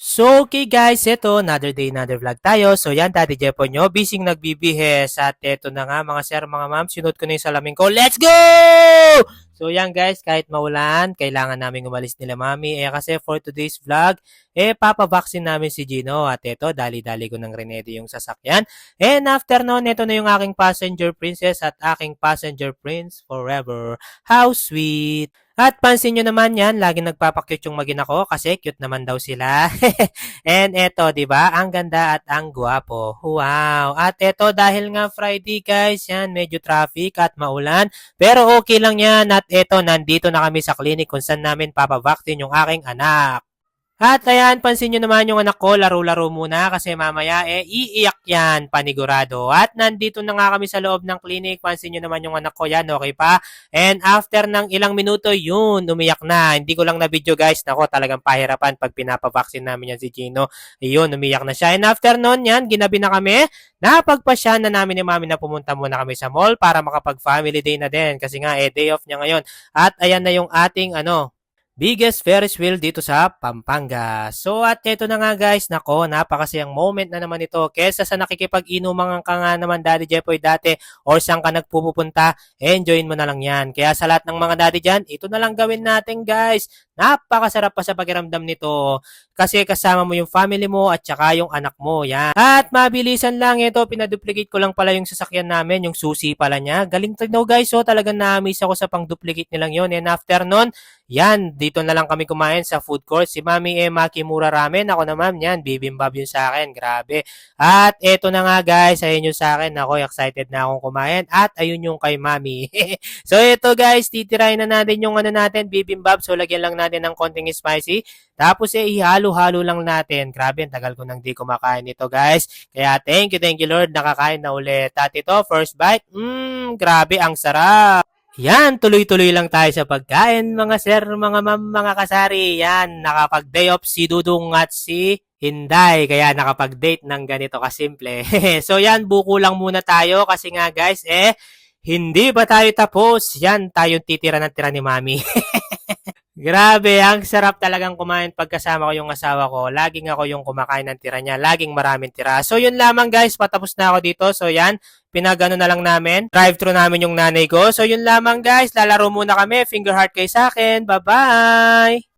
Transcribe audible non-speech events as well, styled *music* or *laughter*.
So, okay guys, ito, another day, another vlog tayo. So, yan, Daddy Jepo nyo, busy nagbibihes. At ito na nga, mga sir, mga ma'am, sinod ko na yung salamin ko. Let's go! So, yan guys, kahit maulan, kailangan namin umalis nila mami. Eh, kasi for today's vlog, eh, papabaksin namin si Gino. At ito, dali-dali ko ng Renedy yung sasakyan. And after nun, ito na yung aking passenger princess at aking passenger prince forever. How sweet! At pansin nyo naman yan, lagi nagpapakyut yung magina ko kasi cute naman daw sila. *laughs* And eto, di ba? Ang ganda at ang guwapo. Wow! At eto, dahil nga Friday guys, yan, medyo traffic at maulan. Pero okay lang yan. At eto, nandito na kami sa clinic kung saan namin papavaksin yung aking anak. At ayan, pansin nyo naman yung anak ko, laro-laro muna kasi mamaya eh, iiyak yan, panigurado. At nandito na nga kami sa loob ng clinic, pansin nyo naman yung anak ko yan, okay pa? And after ng ilang minuto, yun, umiyak na. Hindi ko lang na video guys, nako talagang pahirapan pag pinapavaksin namin yan si Gino. Yun, umiyak na siya. And after nun, yan, ginabi na kami. Napagpasya na namin ni mami na pumunta muna kami sa mall para makapag-family day na din. Kasi nga, eh, day off niya ngayon. At ayan na yung ating, ano, biggest Ferris wheel dito sa Pampanga. So at ito na nga guys, nako, napakasayang moment na naman ito. Kesa sa nakikipag-inuman ka nga naman Daddy Jepoy dati or saan ka nagpupunta, enjoyin mo na lang yan. Kaya sa lahat ng mga daddy dyan, ito na lang gawin natin guys. Napakasarap pa sa pakiramdam nito. Kasi kasama mo yung family mo at saka yung anak mo. Yan. At mabilisan lang ito, pinaduplicate ko lang pala yung sasakyan namin, yung susi pala niya. Galing daw guys, so talagang na-miss ako sa pang-duplicate nilang yon And after nun, yan, dito na lang kami kumain sa food court. Si Mami Emma Kimura Ramen. Ako naman, yan, bibimbab yun sa akin. Grabe. At eto na nga guys, ayun yung sa akin. Ako, excited na akong kumain. At ayun yung kay Mami. *laughs* so ito guys, titirahin na natin yung ano natin, bibimbab. So lagyan lang natin ng konting spicy. Tapos eh, ihalo-halo lang natin. Grabe, ang tagal ko nang di kumakain ito guys. Kaya thank you, thank you Lord, nakakain na ulit. At ito, first bite, mmm, grabe, ang sarap. Yan, tuloy-tuloy lang tayo sa pagkain, mga sir, mga ma'am, mga kasari. Yan, nakapag-day off si Dudong at si Hinday. Kaya nakapag-date ng ganito kasimple. *laughs* so yan, buko lang muna tayo kasi nga guys, eh, hindi ba tayo tapos? Yan, tayo titira ng tira ni Mami. *laughs* Grabe, ang sarap talagang kumain pagkasama ko yung asawa ko. Laging ako yung kumakain ng tira niya. Laging maraming tira. So, yun lamang guys. Patapos na ako dito. So, yan. Pinagano na lang namin. Drive-thru namin yung nanay ko. So, yun lamang guys. Lalaro muna kami. Finger heart kayo sa akin. Bye-bye!